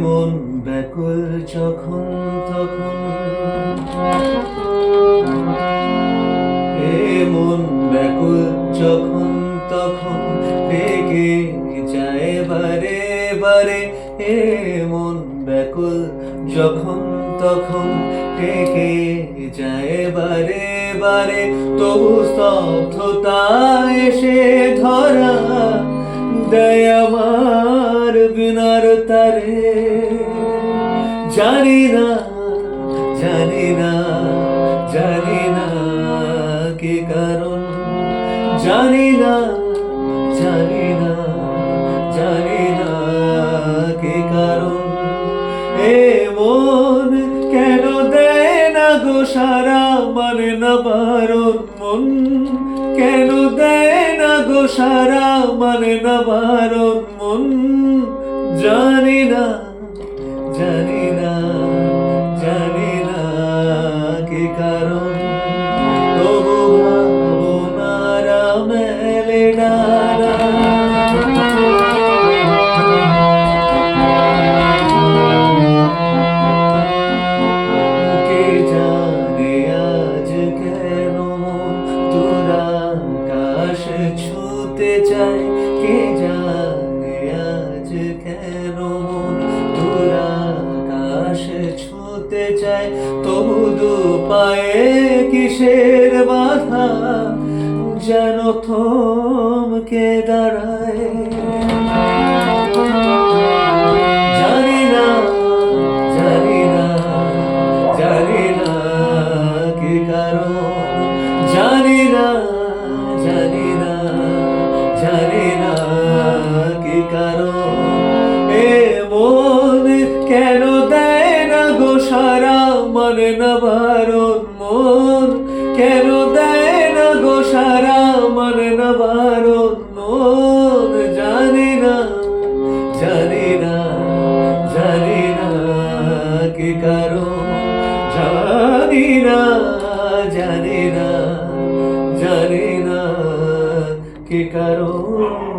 মন ব্যাকুল যখন তখন। এ মন ব্যাকুল যখন তখন ডেকে যায় বারে বারে এ মন ব্যাকুল যখন তখন ডেকে যায় বারে বারে তবু স্তব্ধতা এসে ধরা দেয় আমার বিনার তারে। জানি না জানি না জানি না কে কারণ। জানি না জানি না জানি না কে কারণ। এ মন কেন দেয় না গো সারা মানে না বারণ? মন কেন দেয় না গো সারা মানে না বারণ? মন জানি না জানি না জানি না কি কারণ। তবু ভাবনারা মেলে ডানা। কে জানে আজ কেন তোর আকাশ ছুতে চায়, কে জানে তবু দু পায়ে কিসের বাধা? যেন থমকে দাঁড়ায় মানে না বারণ মন? কেন দেয় না গো সারা মানে না বারণ মন? জানি না জানি না জানি না কি কারণ। জানি না জানি না জানি না কি কারণ।